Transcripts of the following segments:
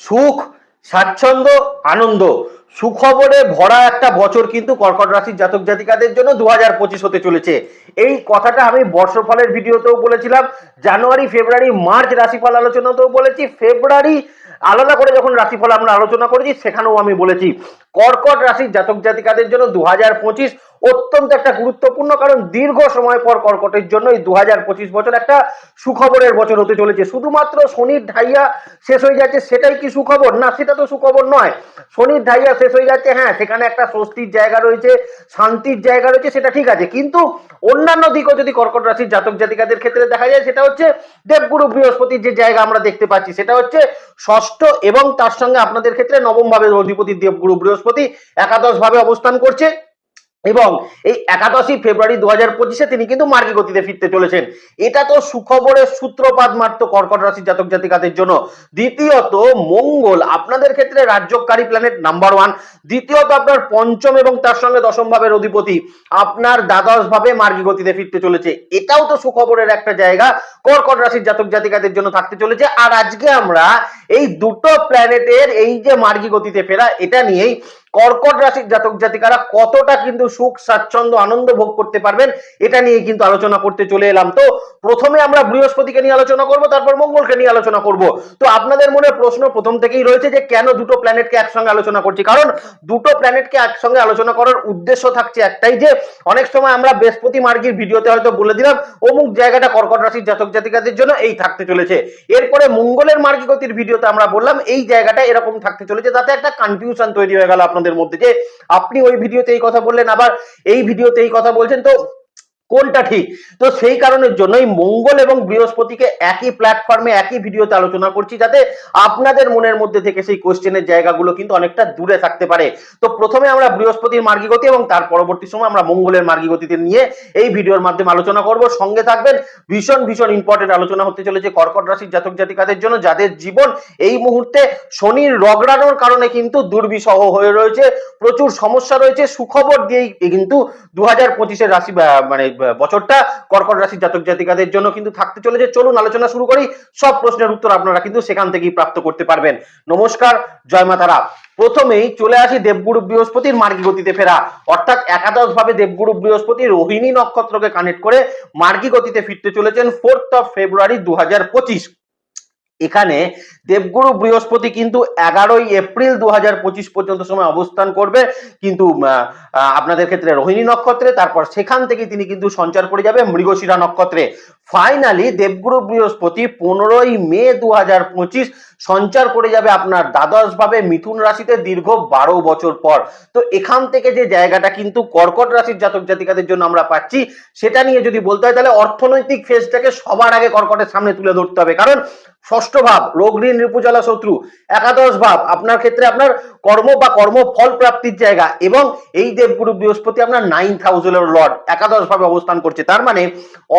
সুখ, স্বাচ্ছন্দ্য, আনন্দ। সুখবরে ভরা একটা বছর কিন্তু কর্কট রাশির জাতক জাতিকাদের জন্য দু হাজার পঁচিশ হতে চলেছে। এই কথাটা আমি বর্ষফলের ভিডিওতেও বলেছিলাম, জানুয়ারি, ফেব্রুয়ারি, মার্চ রাশিফল আলোচনাতেও বলেছি, ফেব্রুয়ারি আলাদা করে যখন রাশিফল আমরা আলোচনা করেছি, সেখানেও আমি বলেছি, কর্কট রাশির জাতক জাতিকাদের জন্য দু হাজার পঁচিশ অত্যন্ত একটা গুরুত্বপূর্ণ কারণ দীর্ঘ সময় পর কর্কটের জন্য এই দু হাজার পঁচিশ বছর একটা সুখবরের বছর হতে চলেছে। শুধুমাত্র শনির ঢাইয়া শেষ হয়ে যাচ্ছে, সেটাই কি সুখবর? না, সেটা তো সুখবর নয়। শনির ঢাইয়া শেষ হয়ে যাচ্ছে হ্যাঁ সেখানে একটা স্বস্তির জায়গা রয়েছে, শান্তির জায়গা রয়েছে, সেটা ঠিক আছে। কিন্তু অন্যান্য দিকও যদি কর্কট রাশির জাতক জাতিকাদের ক্ষেত্রে দেখা যায়, সেটা হচ্ছে দেবগুরু বৃহস্পতির যে জায়গা আমরা দেখতে পাচ্ছি, সেটা হচ্ছে ষষ্ঠ এবং তার সঙ্গে আপনাদের ক্ষেত্রে নবম ভাবে অধিপতি দেবগুরু বৃহস্পতি একাদশ ভাবে অবস্থান করছে। এবং এই একাদশই ফেব্রুয়ারি দু হাজার পঁচিশে তিনি কিন্তু মার্গী গতিতে ফিরতে চলেছেন। এটা তো সুখবরের সূত্রপাত মাত্র কর্কট রাশির জাতক জাতিকাদের জন্য। দ্বিতীয়ত, মঙ্গল আপনাদের ক্ষেত্রে রাজ্যকারী প্ল্যানেট নাম্বার ওয়ান দ্বিতীয়ত, আপনার পঞ্চম এবং তার সঙ্গে দশম ভাবের অধিপতি আপনার দ্বাদশ ভাবে মার্গী গতিতে ফিরতে চলেছে। এটাও তো সুখবরের একটা জায়গা। কর্কট রাশির জাতক জাতিকাদের জন্য থাকতে চলেছে। আর আজকে আমরা এই দুটো প্ল্যানেটের এই যে মার্গী গতিতে ফেরা, এটা নিয়েই কর্কট রাশির জাতক জাতিকারা কতটা কিন্তু সুখ, স্বাচ্ছন্দ্য, আনন্দ ভোগ করতে পারবেন, এটা নিয়ে কিন্তু আলোচনা করতে চলে এলাম। তো প্রথমে আমরা বৃহস্পতিকে নিয়ে আলোচনা করব, তারপর মঙ্গলকে নিয়ে আলোচনা করব। তো আপনাদের মনে প্রশ্ন প্রথম থেকেই রয়েছে যে কেন দুটো প্ল্যানেটকে একসঙ্গে আলোচনা করছি? কারণ দুটো প্ল্যানেটকে একসঙ্গে আলোচনা করার উদ্দেশ্য থাকছে একটাই যে, অনেক সময় আমরা বৃহস্পতি মার্গীর ভিডিওতে হয়তো বলে দিলাম, অমুক জায়গাটা কর্কট রাশির জাতক জাতিকাদের জন্য এই থাকতে চলেছে। এরপরে মঙ্গলের মার্গী গতির ভিডিওতে আমরা বললাম, এই জায়গাটা এরকম থাকতে চলেছে, তাতে একটা কনফিউশন তৈরি হয়ে গেল আপনাদের মধ্যে যে আপনি ওই ভিডিওতে এই কথা বললেন, আবার এই ভিডিওতে এই কথা বলছেন, তো কোনটা ঠিক? তো সেই কারণের জন্যই মঙ্গল এবং বৃহস্পতিকে একই প্ল্যাটফর্মে একই ভিডিওতে আলোচনা করছি যাতে আপনাদের মনের মধ্যে থেকে সেই কোশ্চেনের জায়গাগুলো কিন্তু অনেকটা দূরে থাকতে পারে। তো প্রথমে আমরা বৃহস্পতির মার্গীগতি এবং তার পরবর্তী সময় আমরা মঙ্গলের মার্গীগতিতে নিয়ে এই ভিডিওর মাধ্যমে আলোচনা করব। সঙ্গে থাকবেন ভীষণ ভীষণ ইম্পর্টেন্ট আলোচনা হতে চলেছে কর্কট রাশির জাতক জাতিকাদের জন্য, যাদের জীবন এই মুহূর্তে শনির রগড়ানোর কারণে কিন্তু দুর্বিষহ হয়ে রয়েছে। প্রচুর সমস্যা রয়েছে। সুখবর দিয়েই কিন্তু দু হাজার পঁচিশের রাশি মানে বছরটা কর্কট রাশি জাতক জাতিকাদের জন্য কিন্তু থাকতে চলেছে। চলুন আলোচনা শুরু করি। সব প্রশ্নের উত্তর আপনারা কিন্তু সেখান থেকেই প্রাপ্ত করতে পারবেন। নমস্কার, জয় মাতারা প্রথমেই চলে আসি দেবগুরু বৃহস্পতির মার্গী গতিতে ফেরা। অর্থাৎ একাদশ ভাবে দেবগুরু বৃহস্পতি রোহিণী নক্ষত্রকে কানেক্ট করে মার্গী গতিতে ফিরতে চলেছেন ফোর্থ অফ ফেব্রুয়ারি দু হাজার পঁচিশ। এখানে দেবগুরু বৃহস্পতি কিন্তু এগারোই এপ্রিল দু হাজার পঁচিশ পর্যন্ত সময় অবস্থান করবে। কিন্তু আপনাদের ক্ষেত্রে রোহিণী নক্ষত্রে, তারপর সেখান থেকে তিনি কিন্তু সঞ্চার করে যাবে মৃগশিরা নক্ষত্রে। ফাইনালি দেবগুরু বৃহস্পতি পনেরোই মে দু হাজার পঁচিশ সঞ্চার করে যাবে আপনার দ্বাদশ ভাবে মিথুন রাশিতে দীর্ঘ বারো বছর পর। তো এখান থেকে যে জায়গাটা কিন্তু কর্কট রাশির জাতক জাতিকাদের জন্য আমরা পাচ্ছি, সেটা নিয়ে যদি বলতে হয় তাহলে অর্থনৈতিক ফেজটাকে সবার আগে কর্কটের সামনে তুলে ধরতে হবে। কারণ ষষ্ঠ ভাব, রোগ ঋণ রিপুজালা শত্রু, একাদশ ভাব, আপনার ক্ষেত্রে আপনার কর্ম বা কর্ম ফল প্রাপ্তির জায়গা এবং এই দেবগুরু বৃহস্পতি আপনার নাইন থাউজেন্ডের লর্ড একাদশ ভাবে অবস্থান করছে। তার মানে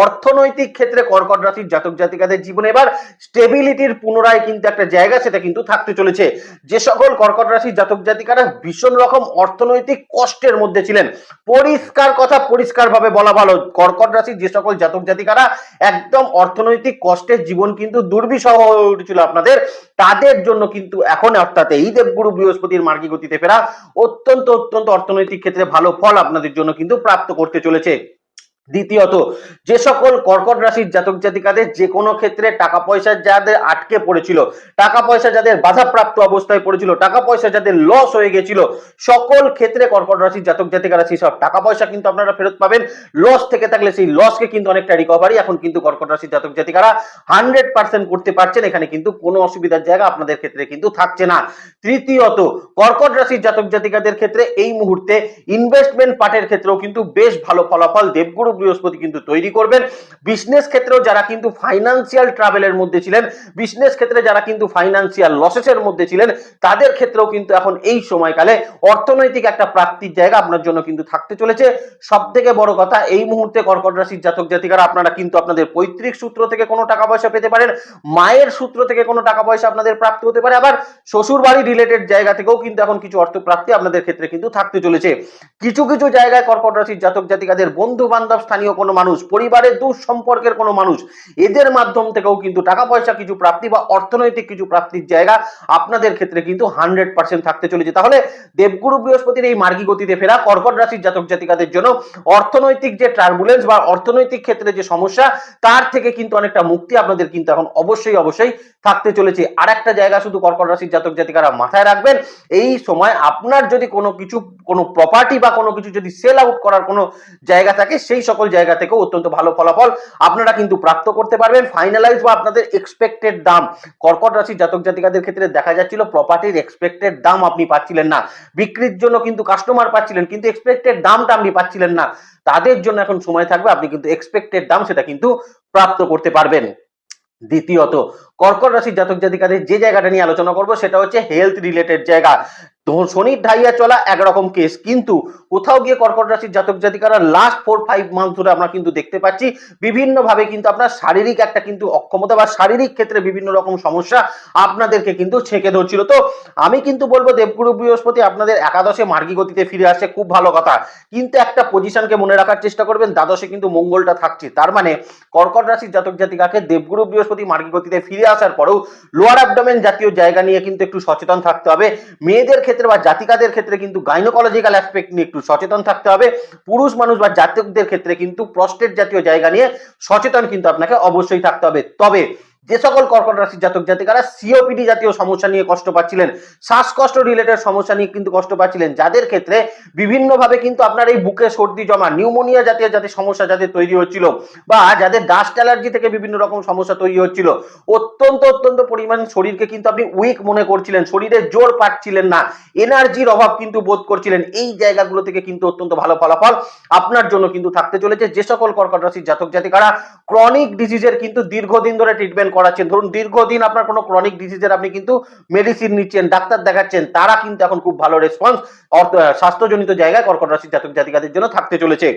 অর্থনৈতিক ক্ষেত্রে কর্কট রাশির জাতক জাতিকাদের জীবনে এবার স্টেবিলিটির পুনরায় কিন্তু একটা জায়গা সেটা কিন্তু থাকতে চলেছে। যে সকল কর্কট রাশির জাতক জাতিকারা ভীষণ রকম অর্থনৈতিক কষ্টের মধ্যে ছিলেন। পরিষ্কার কথা পরিষ্কার ভাবে বলা ভালো, কর্কট রাশির যে সকল জাতক জাতিকারা একদম অর্থনৈতিক কষ্টের জীবন কিন্তু দুর্বিষহ হয়ে উঠেছিল আপনাদের। তাদের জন্য কিন্তু এখন অর্থাৎ এই দেবগুরু বৃহস্পতির মার্গী গতিতে ফেরা অত্যন্ত অত্যন্ত অর্থনৈতিক ক্ষেত্রে ভালো ফল আপনাদের জন্য কিন্তু প্রাপ্ত করতে চলেছে। দ্বিতীয়ত, যে সকল কর্কট রাশির জাতক জাতিকাদের যে কোনো ক্ষেত্রে টাকা পয়সা যাদের আটকে পড়েছিল টাকা পয়সা যাদের বাধাপ্রাপ্ত অবস্থায় পড়েছিল টাকা পয়সা যাদের লস হয়ে গেছিল, সকল ক্ষেত্রে কর্কট রাশির জাতক জাতিকারা সেই সব টাকা পয়সা কিন্তু আপনারা ফেরত পাবেন। লস থেকে থাকলে সেই লসকে কিন্তু অনেকটা রিকভারি এখন কিন্তু কর্কট রাশির জাতক জাতিকারা হান্ড্রেড পার্সেন্ট করতে পারছেন, এখানে কিন্তু কোনো অসুবিধার জায়গা আপনাদের ক্ষেত্রে কিন্তু থাকছে না। তৃতীয়ত, কর্কট রাশির জাতক জাতিকাদের ক্ষেত্রে এই মুহূর্তে ইনভেস্টমেন্ট পার্টের ক্ষেত্রেও কিন্তু বেশ ভালো ফলাফল। দেবগুরু বৃহস্পতি কিন্তু তৈরি করবেন। বিজনেস ক্ষেত্রেও যারা কিন্তু ফাইন্যান্সিয়াল ট্রাভেলের মধ্যে ছিলেন বিজনেস ক্ষেত্রে যারা কিন্তু ফাইন্যান্সিয়াল লসেসের মধ্যে ছিলেন, তাদের ক্ষেত্রেও কিন্তু এখন এই সময়কালে অর্থনৈতিক একটা প্রাপ্তির জায়গা আপনার জন্য কিন্তু থাকতে চলেছে। সব থেকে বড় কথা, এই মুহূর্তে কর্কট রাশির জাতক জাতিকারা আপনারা কিন্তু আপনাদের পৈতৃক সূত্র থেকে কোনো টাকা পয়সা পেতে পারেন, মায়ের সূত্র থেকে কোনো টাকা পয়সা আপনাদের প্রাপ্তি হতে পারে, আবার শ্বশুর বাড়ি রিলেটেড জায়গা থেকেও কিন্তু এখন কিছু অর্থ প্রাপ্তি আপনাদের ক্ষেত্রে কিন্তু থাকতে চলেছে। কিছু কিছু জায়গায় কর্কট রাশির জাতক জাতিকাদের বন্ধু বান্ধব স্থানীয় কোনো মানুষ, পরিবারের দূর সম্পর্কের কোনো মানুষ, এদের মাধ্যম থেকেও কিন্তু টাকা পয়সা কিছু প্রাপ্তি বা অর্থনৈতিক কিছু প্রাপ্তির জায়গা আপনাদের ক্ষেত্রে কিন্তু হান্ড্রেড পার্সেন্ট থাকতে চলেছে। তাহলে দেবগুরু বৃহস্পতির এই মার্গী গতিতে ফেরা কর্কট রাশির জাতক জাতিকাদের জন্য অর্থনৈতিক যে টার্বুলেন্স বা অর্থনৈতিক ক্ষেত্রে যে সমস্যা, তার থেকে কিন্তু অনেকটা মুক্তি আপনাদের কিন্তু এখন অবশ্যই অবশ্যই থাকতে চলেছে। আর একটা জায়গা শুধু কর্কট রাশির জাতক জাতিকারা মাথায় রাখবেন, এই সময় আপনার যদি কোনো কিছু, কোনো প্রপার্টি বা কোনো কিছু যদি সেল আউট করার কোনো জায়গা থাকে, সেই সকল জায়গা থেকেও অত্যন্ত ভালো ফলাফল আপনারা কিন্তু প্রাপ্ত করতে পারবেন। ফাইনালাইজ বা আপনাদের এক্সপেক্টেড দাম। কর্কট রাশির জাতক জাতিকাদের ক্ষেত্রে দেখা যাচ্ছিল প্রপার্টির এক্সপেক্টেড দাম আপনি পাচ্ছিলেন না। বিক্রির জন্য কিন্তু কাস্টমার পাচ্ছিলেন, কিন্তু এক্সপেক্টেড দামটা আপনি পাচ্ছিলেন না। তাদের জন্য এখন সময় থাকবে, আপনি কিন্তু এক্সপেক্টেড দাম সেটা কিন্তু প্রাপ্ত করতে পারবেন। দ্বিতীয়ত, কর্কট রাশির জাতক জাতিকাদের যে জায়গাটা নিয়ে আলোচনা করব সেটা হচ্ছে হেলথ রিলেটেড জায়গা। শনির ঢাইয়া চলা একরকম কেস কিন্তু কোথাও গিয়ে কর্কট রাশির জাতক জাতিকারা লাস্ট ফোর ফাইভ মান্থ ধরে আমরা কিন্তু দেখতে পাচ্ছি বিভিন্ন ভাবে কিন্তু আপনার শারীরিক একটা কিন্তু অক্ষমতা বা শারীরিক ক্ষেত্রে বিভিন্ন রকম সমস্যা আপনাদেরকে কিন্তু ছেঁকে ধরছিল। তো আমি কিন্তু বলব দেবগুরু বৃহস্পতি আপনাদের একাদশে মার্গী গতিতে ফিরে আসে খুব ভালো কথা। কিন্তু একটা পজিশনকে মনে রাখার চেষ্টা করবেন, দ্বাদশে কিন্তু মঙ্গলটা থাকছে। তার মানে কর্কট রাশির জাতক জাতিকাকে দেবগুরু বৃহস্পতি মার্গী গতিতে ফিরে আসার পরেও লোয়ার অ্যাবডোমেন জাতীয় জায়গা নিয়ে কিন্তু একটু সচেতন থাকতে হবে। মেয়েদের ক্ষেত্রে বা জাতিকাদের ক্ষেত্রে কিন্তু গাইনোকলজিক্যাল অ্যাসপেক্ট নিয়ে একটু সচেতন থাকতে হবে। পুরুষ মানুষ বা জাতকদের ক্ষেত্রে কিন্তু প্রস্টেট জাতীয় জায়গা নিয়ে সচেতন কিন্তু আপনাকে অবশ্যই থাকতে হবে। তবে যে সকল কর্কট রাশির জাতক জাতিকারা সিওপিডি জাতীয় সমস্যা নিয়ে কষ্ট পাচ্ছিলেন, শ্বাসকষ্ট রিলেটেড সমস্যা নিয়ে কিন্তু কষ্ট পাচ্ছিলেন, যাদের ক্ষেত্রে বিভিন্নভাবে কিন্তু আপনার এই বুকে সর্দি, জমা, নিউমোনিয়া জাতীয় যাতে সমস্যা যাদের তৈরি হচ্ছিল বা যাদের ডাস্ট অ্যালার্জি থেকে বিভিন্ন রকম সমস্যা তৈরি হচ্ছিল, অত্যন্ত অত্যন্ত পরিমাণ শরীরকে কিন্তু আপনি উইক মনে করছিলেন, শরীরে জোর পাচ্ছিলেন না এনার্জির অভাব কিন্তু বোধ করছিলেন, এই জায়গাগুলো থেকে কিন্তু অত্যন্ত ভালো ফলাফল আপনার জন্য কিন্তু থাকতে চলেছে, যে সকল কর্কট রাশির জাতক জাতিকারা ক্রনিক ডিজিজের কিন্তু দীর্ঘদিন ধরে ট্রিটমেন্ট করাচ্ছেন। ধরুন দীর্ঘদিন আপনার কোনো ক্রনিক ডিজিজের আপনি কিন্তু মেডিসিন নিচ্ছেন, ডাক্তার দেখাচ্ছেন, তারা কিন্তু এখন খুব ভালো রেসপন্স স্বাস্থ্যজনিত জায়গায় কর্কট রাশির জাতক জাতিকাদের জন্য থাকতে চলেছে।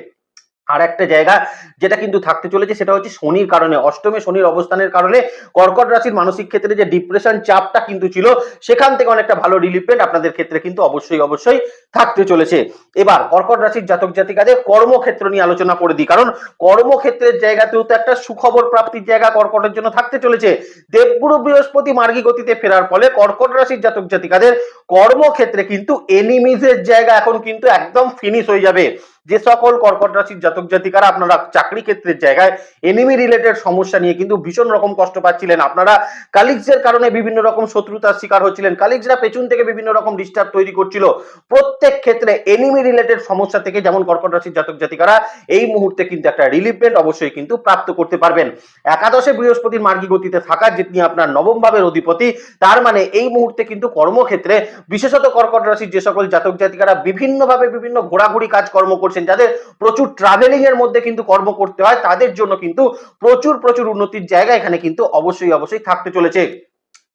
আর একটা জায়গা যেটা কিন্তু থাকতে চলেছে সেটা হচ্ছে শনির কারণে, অষ্টমে শনির অবস্থানের কারণে কর্কট রাশির মানসিক ক্ষেত্রে যে ডিপ্রেশন চাপটা কিন্তু ছিল, সেখান থেকে অনেকটা ভালো রিলিফমেন্ট আপনাদের ক্ষেত্রে কিন্তু অবশ্যই অবশ্যই থাকতে চলেছে। এবার কর্কট রাশির জাতক জাতিকাদের কর্মক্ষেত্র নিয়ে আলোচনা করে দিই, কারণ কর্মক্ষেত্রের জায়গাতেও তো একটা সুখবর প্রাপ্তির জায়গা কর্কটের জন্য থাকতে চলেছে। দেবগুরু বৃহস্পতি মার্গী গতিতে ফেরার ফলে কর্কট রাশির জাতক জাতিকাদের কর্মক্ষেত্রে কিন্তু এনিমিজের জায়গা এখন কিন্তু একদম ফিনিশ হয়ে যাবে। যে সকল কর্কট রাশির জাতক জাতিকারা আপনারা চাকরি ক্ষেত্রের জায়গায় এনিমি রিলেটেড সমস্যা নিয়ে কিন্তু ভীষণ রকম কষ্ট পাচ্ছিলেন। আপনারা কালিগসের কারণে বিভিন্ন রকম শত্রুতার শিকার হচ্ছিলেন। কালিগসরা পেছন থেকে বিভিন্ন রকম ডিস্টার্ব তৈরি করছিল। প্রত্যেক ক্ষেত্রে এনিমি রিলেটেড সমস্যা থেকে যেমন কর্কট রাশির জাতক জাতিকারা, এই মুহূর্তে কিন্তু একটা রিলিফমেন্ট অবশ্যই কিন্তু প্রাপ্ত করতে পারবেন। একাদশে বৃহস্পতির মার্গী গতিতে থাকা যিনি আপনার নবম ভাবের অধিপতি, তার মানে এই মুহূর্তে কিন্তু কর্মক্ষেত্রে, বিশেষত কর্কট রাশির যে সকল জাতক জাতিকারা বিভিন্নভাবে বিভিন্ন ঘোরাঘুরি কাজকর্ম করছেন, যাদের প্রচুর ট্রাভেলিং এর মধ্যে কিন্তু কর্ম করতে হয়, তাদের জন্য কিন্তু প্রচুর প্রচুর উন্নতির জায়গা এখানে কিন্তু অবশ্যই অবশ্যই থাকতে চলেছে।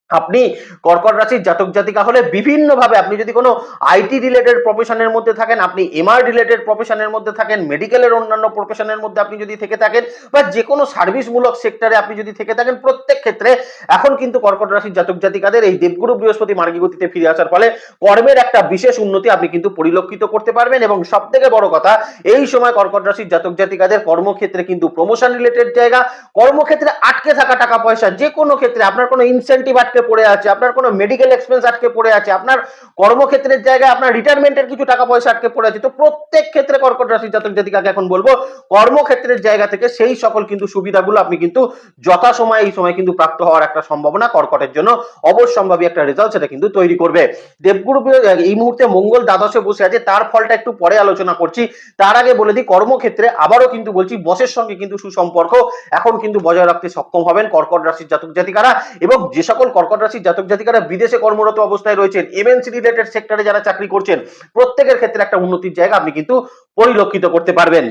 আপনি কর্কট রাশির জাতক জাতিকা হলে বিভিন্নভাবে আপনি যদি কোনো আইটি রিলেটেড প্রফেশনের মধ্যে থাকেন, আপনি এমআর রিলেটেড প্রফেশনের মধ্যে থাকেন মেডিকেলের অন্যান্য প্রফেশনের মধ্যে আপনি যদি থেকে থাকেন, বা যে কোনো সার্ভিসমূলক সেক্টরে আপনি যদি থেকে থাকেন, প্রত্যেক ক্ষেত্রে এখন কিন্তু কর্কট রাশির জাতক জাতিকাদের এই দেবগুরু বৃহস্পতি মার্গী গতিতে ফিরে আসার ফলে কর্মের একটা বিশেষ উন্নতি আপনি কিন্তু পরিলক্ষিত করতে পারবেন। এবং সব থেকে বড় কথা, এই সময় কর্কট রাশির জাতক জাতিকাদের কর্মক্ষেত্রে কিন্তু প্রমোশন রিলেটেড জায়গা, কর্মক্ষেত্রে আটকে থাকা টাকা পয়সা যে কোনো ক্ষেত্রে আপনার কোনো ইনসেন্টিভ আটকে পড়ে আছে, আপনার কোনো মেডিকেল এক্সপেন্স আটকে পড়ে আছে, আপনার কর্মক্ষেত্রের জায়গায় আপনার রিটায়ারমেন্টের কিছু টাকা পয়সা আটকে পড়ে আছে, তো প্রত্যেক ক্ষেত্রে কর্কট রাশির জাতক জাতিকাকে এখন বলব, কর্মক্ষেত্রের জায়গা থেকে সেই সকল কিন্তু সুবিধাগুলো আপনি কিন্তু যথাসময়ে এই সময় কিন্তু প্রাপ্ত হওয়ার একটা সম্ভাবনা কর্কটের জন্য অবশ্যম্ভাবী একটা রেজাল্ট সেটা কিন্তু তৈরি করবে। দেবগুরু এই মুহূর্তে মঙ্গল দ্বাদশে বসে আছে, তার ফলটা একটু পরে আলোচনা করছি, তার আগে বলে দিই, কর্মক্ষেত্রে আবারও কিন্তু বলছি, বসের সঙ্গে কিন্তু সুসম্পর্ক, এখন কিন্তু বজায় রাখতে সক্ষম হবেন কর্কট রাশির জাতক জাতিকারা, এবং যে সকল কর্কট রাশির জাতক জাতিকারা বিদেশে কর্মরত অবস্থায় রয়েছেন। এমএনসি রিলেটেড সেক্টরে যারা চাকরি করছেন, প্রত্যেকের ক্ষেত্রে একটা উন্নতির জায়গা আপনি কিন্তু পরিলক্ষিত করতে পারবেন।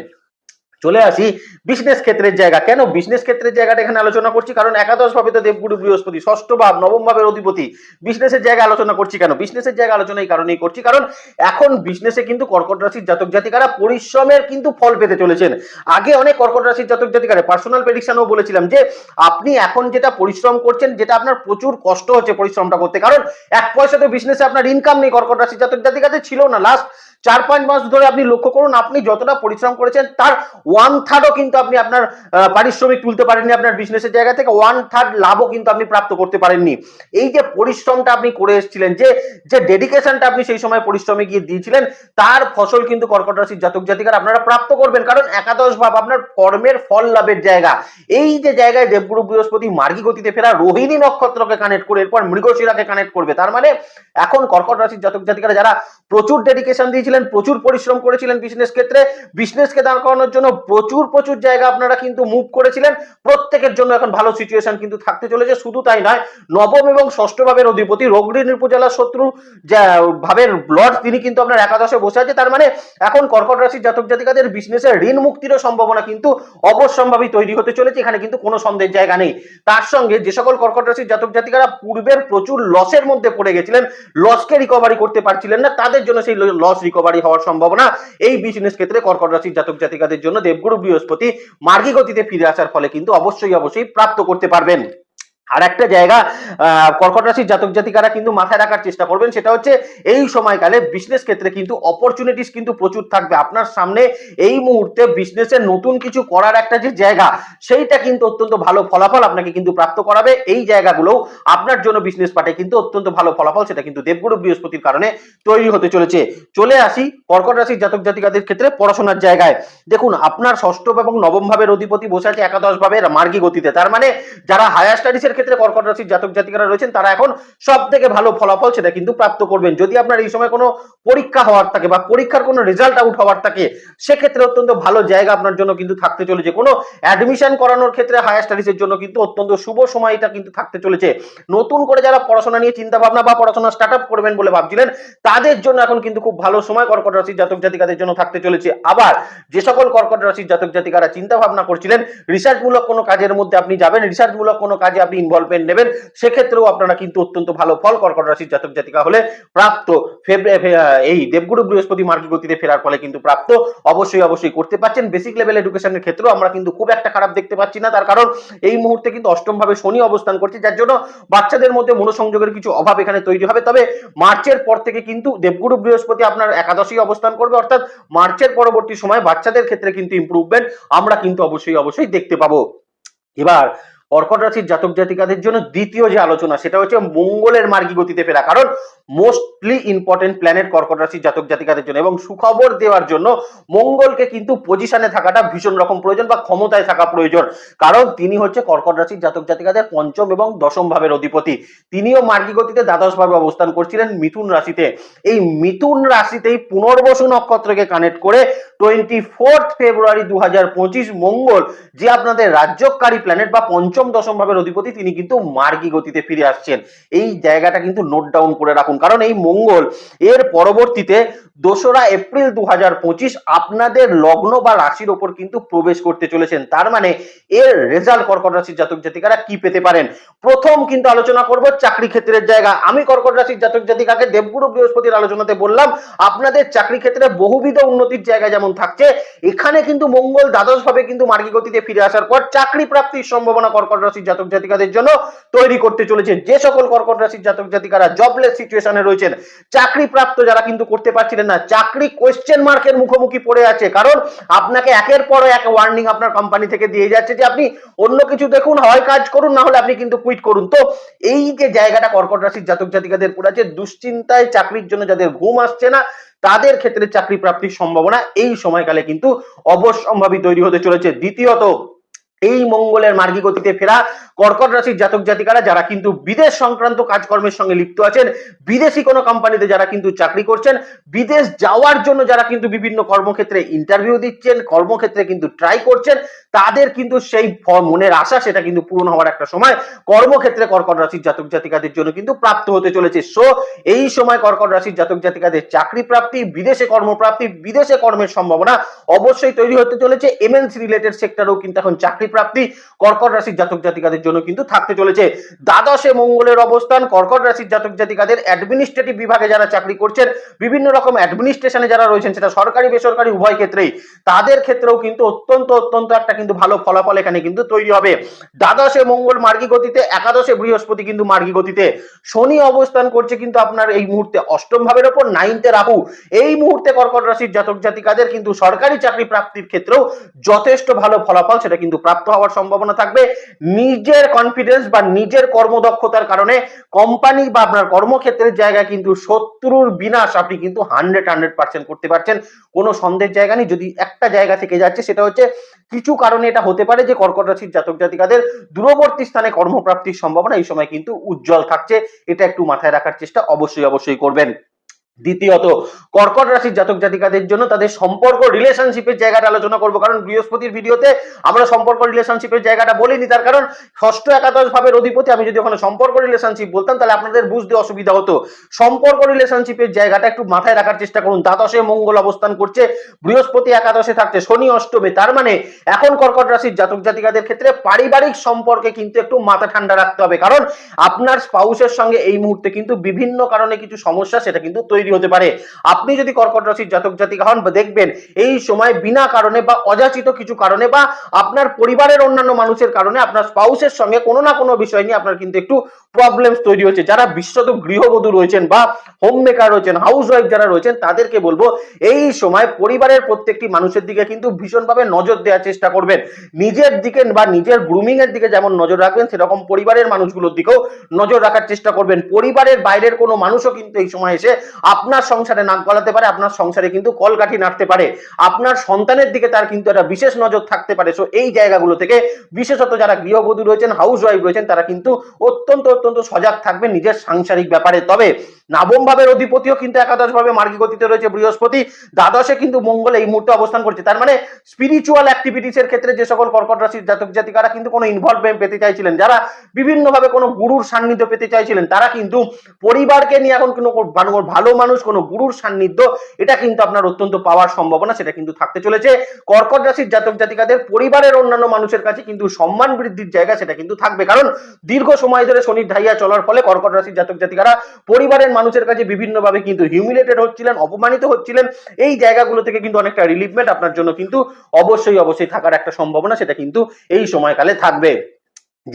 চলে আসি বিজনেস ক্ষেত্রের জায়গা। কেন বিজনেস ক্ষেত্রের জায়গাটা এখানে আলোচনা করছি? কারণ একাদশ ভাবে তো দেবগুরু বৃহস্পতি, ষষ্ঠ ভাব, নবম ভাবের অধিপতি। বিজনেসের জায়গা আলোচনা করছি কেন? বিজনেসের জায়গা আলোচনা এই কারণেই করছি। কারণ এখন বিজনেসে কিন্তু কর্কট রাশির জাতক জাতিকারা পরিশ্রমের কিন্তু ফল পেতে চলেছেন। আগে অনেক কর্কট রাশির জাতক জাতিকারা পার্সোনাল প্রেডিকশনও বলেছিলাম যে, আপনি এখন যেটা পরিশ্রম করছেন, যেটা আপনার প্রচুর কষ্ট হচ্ছে পরিশ্রমটা করতে। কারণ এক পয়সা তো বিজনেসে আপনার ইনকাম নেই কর্কট রাশির জাতক জাতিকাদের ছিল না। লাস্ট চার পাঁচ মাস ধরে আপনি লক্ষ্য করুন, আপনি যতটা পরিশ্রম করেছেন, তার ওয়ান থার্ডও কিন্তু আপনি আপনার পারিশ্রমিক তুলতে পারেননি আপনার বিজনেসের জায়গা থেকে ওয়ান থার্ড লাভও কিন্তু আপনি প্রাপ্ত করতে পারেননি। এই যে পরিশ্রমটা আপনি করে এসেছিলেন, যে যে ডেডিকেশনটা আপনি সেই সময় পরিশ্রমে গিয়ে দিয়েছিলেন, তার ফসল কিন্তু কর্কট রাশির জাতক জাতিকার আপনারা প্রাপ্ত করবেন, কারণ একাদশ ভাব আপনার কর্মের ফল লাভের জায়গা। এই যে জায়গায় দেবগুরু, বৃহস্পতি মার্গী গতিতে ফেরা, রোহিণী নক্ষত্রকে কানেক্ট করে, এরপর মৃগশিরাকে কানেক্ট করবে, তার মানে এখন কর্কট রাশির জাতক জাতিকারা যারা প্রচুর ডেডিকেশন দিয়েছিলেন প্রচুর পরিশ্রম করেছিলেন বিজনেস ক্ষেত্রে। বিজনেসকে দাঁড় করানোর জন্য প্রচুর প্রচুর জায়গা আপনারা কিন্তু মুভ করেছিলেন। প্রত্যেকের জন্য এখন ভালো সিচুয়েশন কিন্তু থাকতে চলেছে। শুধু তাই নয়, নবম এবং ষষ্ঠ ভাবের অধিপতি রোগড়ী নির্পজলা শত্রু ভাবের লর্ড তিনি কিন্তু আপনার একাদশে বসে আছে। তার মানে এখন কর্কট রাশির জাতক জাতিকাদের বিজনেসের ঋণ মুক্তিরও সম্ভাবনা কিন্তু অবশ্যম্ভাবী তৈরি হতে চলেছে। এখানে কিন্তু কোনো সন্দেহের জায়গা নেই। তার সঙ্গে যে সকল কর্কট রাশির জাতক জাতিকারা পূর্বের প্রচুর লসের মধ্যে পড়ে গেছিলেন। লসকে রিকভারি করতে পারছিলেন না। তাদের জন্য সেই লস রিকভারি হওয়ার সম্ভাবনা। এই বিজনেস ক্ষেত্রে কর্কট রাশির জাতক জাতিকাদের জন্য দেবগুরু বৃহস্পতি মার্গী গতিতে ফিরে আসার ফলে কিন্তু অবশ্যই অবশ্যই প্রাপ্ত করতে পারবেন। আর একটা জায়গা কর্কট রাশির জাতক জাতিকারা কিন্তু মাথায় রাখার চেষ্টা করবেন, সেটা হচ্ছে এই সময়কালে বিজনেস ক্ষেত্রে কিন্তু অপরচুনিটিস কিন্তু প্রচুর থাকবে। আপনার সামনে এই মুহূর্তে বিজনেসের নতুন কিছু করার একটা যে জায়গা, সেইটা কিন্তু অত্যন্ত ভালো ফলাফল আপনাকে কিন্তু প্রাপ্ত করাবে। এই জায়গাগুলো আপনার জন্য বিজনেস পাঠে কিন্তু অত্যন্ত ভালো ফলাফল, সেটা কিন্তু দেবগুরু বৃহস্পতির কারণে তৈরি হতে চলেছে। চলে আসি কর্কট রাশির জাতক জাতিকাদের ক্ষেত্রে পড়াশোনার জায়গায়। দেখুন, আপনার ষষ্ঠ এবং নবম ভাবের অধিপতি বসে আছে একাদশ ভাবের মার্গী গতিতে। তার মানে যারা হায়ার স্টাডিজের ক্ষেত্রে কর্কট রাশির জাতক জাতিকারা রয়েছেন, তারা এখন সব থেকে ভালো ফলাফল সেটা কিন্তু প্রাপ্ত করবেন। যদি আপনার এই সময় কোনো পরীক্ষা হওয়ার থাকে বা পরীক্ষার কোনো রেজাল্ট আউট হওয়ার থাকে, সেক্ষেত্রে অত্যন্ত ভালো জায়গা আপনার জন্য কিন্তু থাকতে চলেছে। কোনো অ্যাডমিশন করানোর ক্ষেত্রে হায়ার স্টাডিজের জন্য কিন্তু অত্যন্ত শুভ সময় এটা কিন্তু থাকতে চলেছে। নতুন করে যারা পড়াশোনা নিয়ে চিন্তা ভাবনা বা পড়াশোনা স্টার্ট আপ করবেন বলে ভাবছিলেন, তাদের জন্য এখন কিন্তু খুব ভালো সময় কর্কট রাশির জাতক জাতিকাদের জন্য থাকতে চলেছে। আবার যে সকল কর্কট রাশির জাতক জাতিকারা চিন্তা ভাবনা করছিলেন রিসার্চমূলক কোনো কাজের মধ্যে আপনি যাবেন রিসার্চমূলক কোনো কাজে আপনি ইনভলভমেন্ট নেবেন, সেক্ষেত্রেও আপনারা কিন্তু অত্যন্ত ভালো ফল কর্কট রাশির জাতক জাতিকা হলে প্রাপ্ত এই দেবগুরু বৃহস্পতি মার্গী গতিতে ফেরার ফলে কিন্তু প্রাপ্ত অবশ্যই অবশ্যই করতে পারছেন। বেসিক লেভেল এডুকেশনের ক্ষেত্রেও আমরা কিন্তু খুব একটা খারাপ দেখতে পাচ্ছি না। তার কারণ এই মুহূর্তে কিন্তু অষ্টম ভাবে শনি অবস্থান করছে, যার জন্য বাচ্চাদের মধ্যে মনোসংযোগের কিছু অভাব এখানে তৈরি হবে। তবে মার্চের পর থেকে কিন্তু দেবগুরু বৃহস্পতি আপনার একাদশী অবস্থান করবে। অর্থাৎ মার্চের পরবর্তী সময় বাচ্চাদের ক্ষেত্রে কিন্তু ইমপ্রুভমেন্ট আমরা কিন্তু অবশ্যই অবশ্যই দেখতে পাবো। এবার কর্কট রাশির জাতক জাতিকাদের জন্য দ্বিতীয় যে আলোচনা, সেটা হচ্ছে মঙ্গলের মার্গী গতিতে ফেরা। কারণ মোস্টলি ইম্পর্টেন্ট প্ল্যানেট কর্কট রাশির জাতক জাতিকাদের জন্য এবং সুখবর দেওয়ার জন্য মঙ্গলকে কিন্তু পজিশনে থাকাটা ভীষণ রকম প্রয়োজন বা ক্ষমতায় থাকা প্রয়োজন। কারণ তিনি হচ্ছে কর্কট রাশির জাতক জাতিকাদের পঞ্চম এবং দশম ভাবের অধিপতি। তিনিও মার্গী গতিতে দ্বাদশ ভাবে অবস্থান করছিলেন মিথুন রাশিতে। এই মিথুন রাশিতেই পুনর্বসু নক্ষত্রকে কানেক্ট করে টোয়েন্টি ফোর্থ ফেব্রুয়ারি দু হাজার পঁচিশ মঙ্গল, যে আপনাদের রাজ্যকারী প্ল্যানেট বা পঞ্চম দশম ভাবের অধিপতি, তিনি কিন্তু মার্গী গতিতে ফিরে আসছেন। এই জায়গাটা কিন্তু নোট ডাউন করে রাখুন। কারণ এই মঙ্গল, এর পরবর্তীতে দোসরা এপ্রিল দু হাজার পঁচিশ আপনাদের লগ্ন বা রাশির ওপর কিন্তু প্রবেশ করতে চলেছেন। তার মানে এর রেজাল্ট কর্কট রাশির জাতক জাতিকারা কি পেতে পারেন? প্রথম কিন্তু আলোচনা করব চাকরি ক্ষেত্রের জায়গা। আমি কর্কট রাশির জাতক জাতিকাকে দেবগুরু বৃহস্পতির আলোচনাতে বললাম, আপনাদের চাকরি ক্ষেত্রে বহুবিধ উন্নতির জায়গা যেমন থাকছে। এখানে কিন্তু মঙ্গল দ্বাদশ ভাবে কিন্তু মার্গী গতিতে ফিরে আসার পর চাকরি প্রাপ্তির সম্ভাবনা কর্কট রাশির জাতক জাতিকাদের জন্য তৈরি করতে চলেছে। যে সকল কর্কট রাশির জাতক জাতিকারা জবলেস সিচুয়েশনে রয়েছেন, চাকরি প্রাপ্ত যারা কিন্তু করতে পারছিলেন না, চাকরি কোয়েশ্চেন মার্কের মুখোমুখি পড়ে আছে। কারণ আপনাকে একের পর এক ওয়ার্নিং আপনার কোম্পানি থেকে দিয়ে যাচ্ছে যে, আপনি অন্য কিছু দেখুন, হয় কাজ করুন, না হলে আপনি কিন্তু কুইট করুন। তো এই যে জায়গাটা কর্কট রাশির জাতক জাতিকাদের পড়ে আছে, দুশ্চিন্তায় চাকরির জন্য যাদের ঘুম আসছে না তাদের ক্ষেত্রে চাকরি প্রাপ্তির সম্ভাবনা এই সময়কালে কিন্তু অবশ্যম্ভাবী তৈরি হতে চলেছে। দ্বিতীয়ত, এই মঙ্গলের মার্গী গতিতে ফেরা কর্কট রাশির জাতক জাতিকারা যারা কিন্তু বিদেশ সংক্রান্ত কাজকর্মের সঙ্গে লিপ্ত আছেন, বিদেশি কোনো কোম্পানিতে যারা কিন্তু চাকরি করছেন, বিদেশ যাওয়ার জন্য যারা কিন্তু বিভিন্ন কর্মক্ষেত্রে ইন্টারভিউ দিচ্ছেন, কর্মক্ষেত্রে কিন্তু ট্রাই করছেন তাদের কিন্তু সেই মনের আশা সেটা কিন্তু পূরণ হওয়ার একটা সময়। কর্মক্ষেত্রে কর্কট রাশির জাতক জাতিকাদের জন্য কিন্তু প্রাপ্ত হতে চলেছে। সো এই সময় কর্কট রাশির জাতক জাতিকাদের চাকরি প্রাপ্তি, বিদেশে কর্মপ্রাপ্তি, বিদেশে কর্মের সম্ভাবনা অবশ্যই তৈরি হতে চলেছে। এমএনসি রিলেটেড সেক্টরেও কিন্তু এখন চাকরি প্রাপ্তি কর্কট রাশির জাতক জাতিকাদের জন্য কিন্তু থাকতে চলেছে। দ্বাদশে মঙ্গলের অবস্থান, কর্কট রাশির জাতক জাতিকাদের অ্যাডমিনিস্ট্রেটিভ বিভাগে যারা চাকরি করছেন, বিভিন্ন রকম অ্যাডমিনিস্ট্রেশনে যারা রয়েছেন, সেটা সরকারি, বেসরকারি, উভয় ক্ষেত্রেই। তাদের ক্ষেত্রেও কিন্তু অত্যন্ত অত্যন্ত একটা কিন্তু ভালো ফলাফল এখানে কিন্তু তৈরি হবে। দ্বাদশে মঙ্গল মার্গী গতিতে, একাদশে বৃহস্পতি কিন্তু মার্গী গতিতে। শনি অবস্থান করছে কিন্তু আপনার এই মুহূর্তে অষ্টম ভাবের ওপর নাইনতে রাহু। এই মুহূর্তে কর্কট রাশির জাতক জাতিকাদের কিন্তু সরকারি চাকরি প্রাপ্তির ক্ষেত্রেও যথেষ্ট ভালো ফলাফল সেটা কিন্তু প্রাপ্ত হওয়ার সম্ভাবনা থাকবে। নিজের কনফিডেন্স বা নিজের কর্মদক্ষতার কারণে কোম্পানি বা আপনার কর্মক্ষেত্রের জায়গা কিন্তু শত্রুর বিনাশ আপনি কিন্তু হান্ড্রেড হান্ড্রেড পার্সেন্ট করতে পারছেন। কোনো সন্দেহের জায়গা নেই। যদি একটা জায়গা থেকে যাচ্ছে সেটা হচ্ছে কিছু কারণে এটা হতে পারে যে কর্কট রাশির জাতক জাতিকাদের দূরবর্তী স্থানে কর্মপ্রাপ্তির সম্ভাবনা এই সময় কিন্তু উজ্জ্বল থাকছে। এটা একটু মাথায় রাখার চেষ্টা অবশ্যই অবশ্যই করবেন। দ্বিতীয়ত, কর্কট রাশির জাতক জাতিকাদের জন্য তাদের সম্পর্ক রিলেশনশিপের জায়গাটা আলোচনা করব। কারণ বৃহস্পতির ভিডিওতে আমরা সম্পর্ক রিলেশনশিপের জায়গাটা বলিনি। তার কারণ ষষ্ঠ একাদশ ভাবের অধিপতি, আমি যদি ওখানে সম্পর্ক রিলেশনশিপ বলতাম, তাহলে আপনাদের বুঝতে অসুবিধা হতো। সম্পর্ক রিলেশনশিপের জায়গাটা একটু মাথায় রাখার চেষ্টা করুন। দ্বাদশে মঙ্গল অবস্থান করছে, বৃহস্পতি একাদশে থাকছে, শনি অষ্টমে। তার মানে এখন কর্কট রাশির জাতক জাতিকাদের ক্ষেত্রে পারিবারিক সম্পর্কে কিন্তু একটু মাথা ঠান্ডা রাখতে হবে। কারণ আপনার স্পাউসের সঙ্গে এই মুহূর্তে কিন্তু বিভিন্ন কারণে কিছু সমস্যা, সেটা কিন্তু তৈরি হতে পারে। আপনি যদি কর্কট রাশির জাতক জাতিকা হন দেখবেন এই সময় বিনা কারণে বা অযাচিত কিছু কারণে বা আপনার পরিবারের অন্যান্য মানুষের কারণে আপনার স্পাউসের সঙ্গে কোনো না কোনো বিষয় নিয়ে আপনার কিন্তু একটু প্রবলেমস তৈরি হচ্ছে। যারা বিশ্বত গৃহবধূ রয়েছেন বা হোম মেকার রয়েছেন হাউস ওয়াইফ যারা রয়েছেন, তাদেরকে বলব, এই সময় পরিবারের প্রত্যেকটি মানুষের দিকে কিন্তু ভীষণভাবে নজর দেওয়ার চেষ্টা করবেন। নিজের দিকে বা নিজের গ্রুমিং এর দিকে যেমন নজর রাখবেন, সেরকম পরিবারের মানুষগুলোর দিকেও নজর রাখার চেষ্টা করবেন। পরিবারের বাইরের কোনো মানুষও কিন্তু এই সময় এসে আপনার সংসারে নাক গলাতে পারে, আপনার সংসারে কিন্তু কলকাঠি নাড়তে পারে। আপনার সন্তানের দিকে তার কিন্তু একটা বিশেষ নজর থাকতে পারে। সো এই জায়গাগুলো থেকে বিশেষত যারা গৃহবধূ রয়েছেন হাউস ওয়াইফ রয়েছেন, তারা কিন্তু অত্যন্ত অত্যন্ত সজাগ থাকবেন নিজের সাংসারিক ব্যাপারে। তবে নবম ভাবের অধিপতিও কিন্তু একাদশ ভাবে মার্গী গতিতে রয়েছে বৃহস্পতি। দ্বাদশে কিন্তু মঙ্গল এই মুহূর্তে অবস্থান করছে। তার মানে স্পিরিচুয়াল অ্যাক্টিভিটিস এর ক্ষেত্রে যে সকল কর্কট রাশির জাতক জাতিকারা কিন্তু কোনো ইনভলভমেন্ট পেতে চাইছিলেন। যারা বিভিন্নভাবে কোনো গুরুর সান্নিধ্য পেতে চাইছিলেন, তারা কিন্তু পরিবারকে নিয়ে এখন কোনো ভালো মানুষ, কোনো গুরুর সান্নিধ্য, এটা কিন্তু আপনার অত্যন্ত পাওয়ার সম্ভাবনা, সেটা কিন্তু থাকতে চলেছে। কর্কট রাশির জাতক জাতিকাদের পরিবারের অন্যান্য মানুষের কাছে কিন্তু সম্মান বৃদ্ধির জায়গা সেটা কিন্তু থাকবে। কারণ দীর্ঘ সময় ধরে শনির ঢাইয়া চলার ফলে কর্কট রাশির জাতক জাতিকারা পরিবারের মানুষের কাছে বিভিন্নভাবে কিন্তু হিউমিলেটেড হচ্ছিলেন, অপমানিত হচ্ছিলেন। এই জায়গাগুলো থেকে কিন্তু অনেকটা রিলিফমেন্ট আপনার জন্য কিন্তু অবশ্যই অবশ্যই থাকার একটা সম্ভাবনা, সেটা কিন্তু এই সময়কালে থাকবে।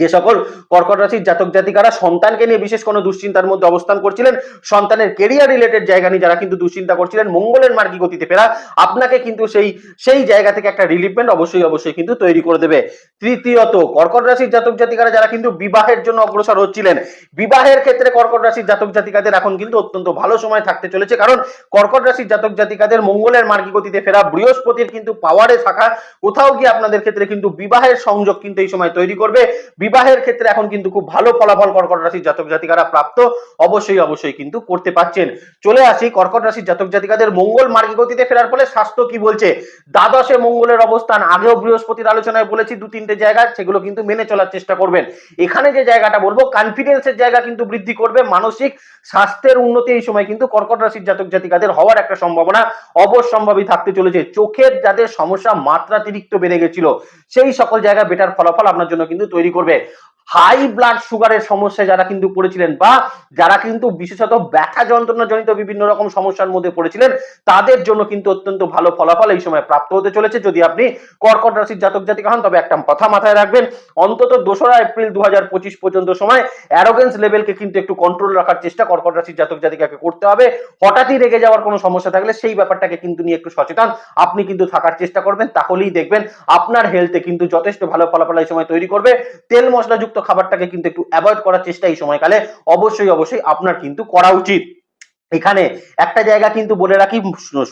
যে সকল কর্কট রাশির জাতক জাতিকারা সন্তানকে নিয়ে বিশেষ কোনো দুশ্চিন্তার মধ্যে অবস্থান করছিলেন, সন্তানের কেরিয়ার রিলেটেড জায়গা নিয়ে যারা কিন্তু দুশ্চিন্তা করছিলেন, মঙ্গলের মার্গী গতিতে ফেরা, আপনাকে কিন্তু সেই সেই জায়গা থেকে একটা রিলিফমেন্ট অবশ্যই অবশ্যই কিন্তু তৈরি করে দেবে। তৃতীয়ত, কর্কট রাশির জাতক জাতিকারা যারা কিন্তু বিবাহের জন্য অগ্রসর হচ্ছিলেন, বিবাহের ক্ষেত্রে কর্কট রাশির জাতক জাতিকাদের এখন কিন্তু অত্যন্ত ভালো সময় থাকতে চলেছে, কারণ কর্কট রাশির জাতক জাতিকাদের মঙ্গলের মার্গী গতিতে ফেরা, বৃহস্পতির কিন্তু পাওয়ারে থাকা, কোথাও গিয়ে আপনাদের ক্ষেত্রে কিন্তু বিবাহের সংযোগ কিন্তু এই সময় তৈরি করবে বিবাহের ক্ষেত্রে এখন কিন্তু খুব ভালো ফলাফল কর্কট রাশির জাতক জাতিকারা প্রাপ্ত, অবশ্যই অবশ্যই কিন্তু করতে পারছেন। চলে আসি, কর্কট রাশির জাতক জাতিকাদের মঙ্গল মার্গী গতিতে ফেরার ফলে স্বাস্থ্য কি বলছে? দ্বাদশে মঙ্গলের অবস্থান, আগেও বৃহস্পতির আলোচনায় বলেছি, দু, তিনটে জায়গা, সেগুলো কিন্তু মেনে চলার চেষ্টা করবেন। এখানে যে জায়গাটা বলব কনফিডেন্সের জায়গা কিন্তু বৃদ্ধি করবে, মানসিক স্বাস্থ্যের উন্নতি এই সময় কিন্তু কর্কট রাশির জাতক জাতিকাদের হওয়ার একটা সম্ভাবনা অবশ্যম্ভাবী থাকতে চলেছে। চোখের যাদের সমস্যা, মাত্রাতিরিক্ত বেড়ে গেছিল, সেই সকল জায়গায় বেটার ফলাফল আপনার জন্য কিন্তু তৈরি করবে। হবে হাই ব্লাড সুগারের সমস্যায় যারা কিন্তু পড়েছিলেন বা যারা কিন্তু বিশেষত ব্যথা যন্ত্রণা জনিত বিভিন্ন রকম সমস্যার মধ্যে পড়েছিলেন, তাদের জন্য কিন্তু অত্যন্ত ভালো ফলাফল এই সময় প্রাপ্ত হতে চলেছে। যদি আপনি কর্কট রাশির জাতক জাতিকা হন, তবে একটা কথা মাথায় রাখবেন, অন্তত দোসরা এপ্রিল দু হাজার পঁচিশ পর্যন্ত সময় অ্যারোগেন্স লেভেলকে কিন্তু একটু কন্ট্রোল রাখার চেষ্টা কর্কট রাশির জাতক জাতিকাকে করতে হবে। হঠাৎই রেগে যাওয়ার কোনো সমস্যা থাকলে সেই ব্যাপারটাকে কিন্তু নিয়ে একটু সচেতন। আপনি কিন্তু থাকার চেষ্টা করবেন, তাহলেই দেখবেন আপনার হেলথে কিন্তু যথেষ্ট ভালো ফলাফল এই সময় তৈরি করবে। তেল মশলাযুক্ত খাবারটাকে কিন্তু একটু অ্যাভয়েড করার চেষ্টা এই সময়কালে অবশ্যই অবশ্যই আপনার কিন্তু করা উচিত। এখানে একটা জায়গা কিন্তু বলে রাখি,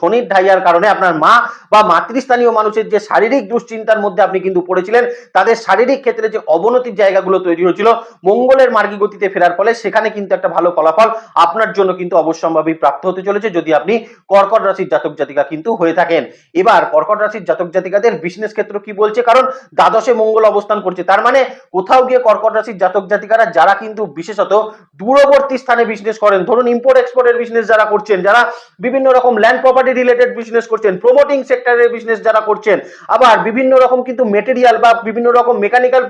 শনির ঢাইয়ার কারণে আপনার মা বা মাতৃস্থানীয় মানুষের যে শারীরিক দুশ্চিন্তার মধ্যে আপনি কিন্তু পড়েছিলেন, তাদের শারীরিক ক্ষেত্রে যে অবনতির জায়গাগুলো তৈরি হয়েছিল, মঙ্গলের মার্গী গতিতে ফেরার ফলে সেখানে কিন্তু একটা ভালো ফলাফল আপনার জন্য কিন্তু অবশ্যম্ভাবী প্রাপ্ত হতে চলেছে, যদি আপনি কর্কট রাশির জাতক জাতিকা কিন্তু হয়ে থাকেন। এবার কর্কট রাশির জাতক জাতিকাদের বিজনেস ক্ষেত্র কি বলছে? কারণ দ্বাদশে মঙ্গল অবস্থান করছে, তার মানে কোথাও গিয়ে কর্কট রাশির জাতক জাতিকারা, যারা কিন্তু বিশেষত দূরবর্তী স্থানে বিজনেস করেন, ধরুন ইম্পোর্ট এক্সপোর্টের বিজনেস বিজনেস যারা করছেন, যারা বিভিন্ন রকম ল্যান্ড প্রপার্টি রিলেটেড বিজনেস করছেন প্রমোটিং সেক্টরের বিজনেস যারা করছেন, আবার বিভিন্ন রকম কিন্তু মেটেরিয়াল বা বিভিন্ন রকম মেকানিক্যাল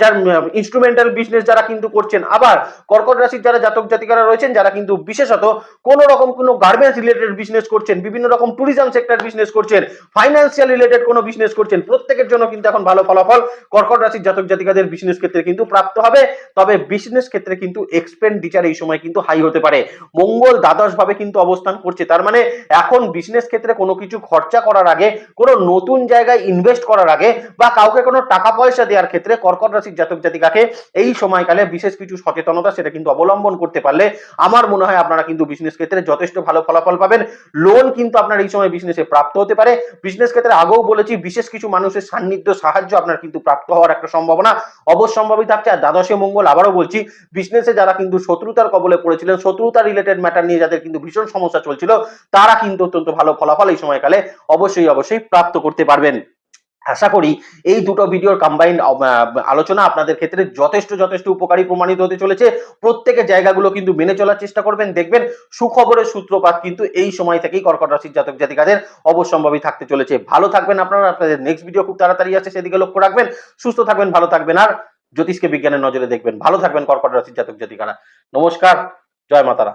যার ইনস্ট্রুমেন্টাল বিজনেস যারা কিন্তু করছেন, আবার কর্কট রাশির যারা জাতক জাতিকারা রয়েছেন, যারা কিন্তু বিশেষত কোনো রকম কোনো গার্মেন্টস রিলেটেড বিজনেস করছেন, বিভিন্ন রকম ট্যুরিজম সেক্টর বিজনেস করছেন ফাইন্যান্সিয়াল রিলেটেড কোনো বিজনেস করছেন, প্রত্যেকের জন্য কিন্তু এখন ভালো ফলাফল কর্কট রাশির জাতক জাতিকাদের বিজনেস ক্ষেত্রে কিন্তু প্রাপ্ত হবে। তবে বিজনেস ক্ষেত্রে কিন্তু এক্সপেন্ডিচার এই সময় কিন্তু হাই হতে পারে। মঙ্গল দ্বাদশ ভাবে কিন্তু অবস্থান করছে। তার মানে এখন বিজনেস ক্ষেত্রে কোনো কিছু খরচা করার আগে, কোনো নতুন জায়গায় ইনভেস্ট করার আগে, বা কাউকে কোনো টাকা পয়সা দেওয়ার ক্ষেত্রে কর্কট রাশির জাতক জাতিকাকে এই সময়কালে বিশেষ কিছু সচেতনতা সেটা কিন্তু অবলম্বন করতে পারলে আমার মনে হয় আপনারা কিন্তু বিজনেস ক্ষেত্রে যথেষ্ট ভালো ফলাফল পাবেন। লোন কিন্তু আপনার এই সময় বিজনেসে প্রাপ্ত হতে পারে। বিজনেস ক্ষেত্রে আগেও বলেছি, বিশেষ কিছু মানুষের সান্নিধ্য, সাহায্য আপনার কিন্তু প্রাপ্ত হওয়ার একটা সম্ভাবনা অবশ্যম্ভাবী থাকছে। আর দ্বাদশে মঙ্গল আবারও বলছি বিজনেসে যারা কিন্তু শত্রুতার কবলে পড়েছিলেন, শত্রুতা রিলেটেড ম্যাটার নিয়ে যাদের কিন্তু ভীষণ সমস্যা চলছিল, তারা কিন্তু অত্যন্ত ভালো ফলাফল এই সময়কালে অবশ্যই অবশ্যই প্রাপ্ত করতে পারবেন। আশা করি এই দুটো ভিডিওর কম্বাইন্ড আলোচনা আপনাদের ক্ষেত্রে যথেষ্ট যথেষ্ট উপকারী প্রমাণিত হতে চলেছে। প্রত্যেকের জায়গাগুলো কিন্তু মেনে চলার চেষ্টা করবেন। দেখবেন সুখবরের সূত্রপাত কিন্তু এই সময় থেকেই কর্কট রাশির জাতক জাতিকাদের অবশ্যম্ভাবী থাকতে চলেছে। ভালো থাকবেন আপনারা, আপনাদের নেক্সট ভিডিও খুব তাড়াতাড়ি আছে সেদিকে লক্ষ্য রাখবেন। সুস্থ থাকবেন, ভালো থাকবেন আর জ্যোতিষকে বিজ্ঞানের নজরে দেখবেন। ভালো থাকবেন কর্কট রাশির জাতক জাতিকারা। নমস্কার, জয় মাতারা।